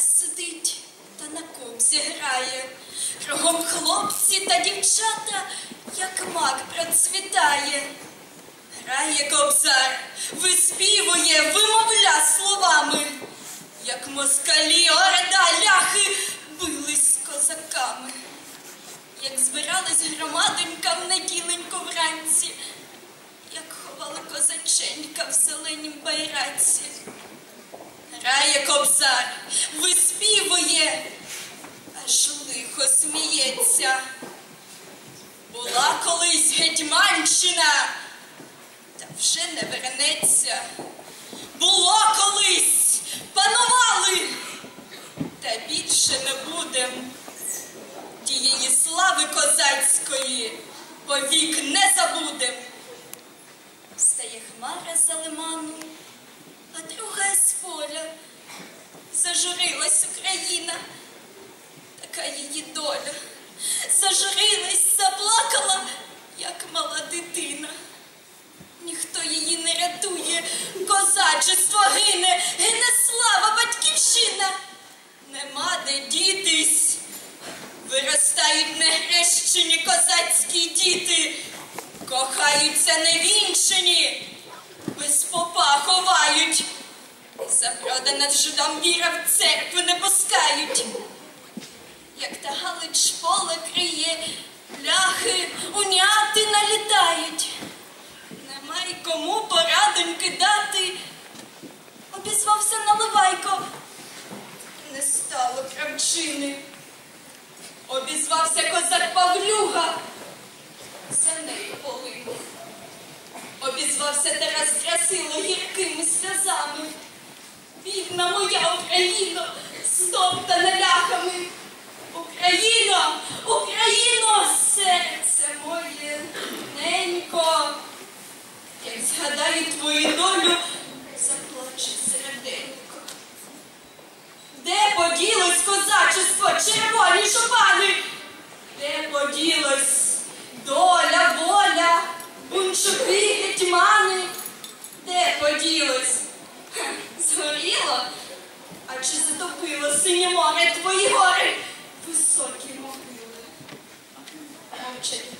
сидить та на кобзі грає. Кругом хлопці та дівчата, як мак процвітає. Грає кобзар, виспівує, вимовля словами, як москалі орда ляхи бились з козаками, як збирались громадонька в неділенько вранці, як ховали козаченька в зеленім байраці. Грає кобзар, виспівує, аж лихо сміється. Була колись гетьманщина, та вже не вернеться. Було колись, панували, та більше не будем. Тієї слави козацької повік не забудем. Козачество гине, гине слава, батьківщина. Нема де дітись. Виростають негрещені козацькі діти, кохаються невінчені, без попа ховають. Запродана жидом віра в церкву не пускають. Обізвався козак Павлюга. За нею полинув. Обізвався Тарас Красило гіркими сльозами. Бідна моя Україно, стоптана ляхами. Україно, Україно, серце моє ненько. Як згадаю твою долю, заплаче серденько. Де поділось козачество, червоні шупани? Де поділось доля, воля, бунчуки, гетьмани? Де поділось? Згоріло? А чи затопило синє море твої гори? Високі могили. Мовчать.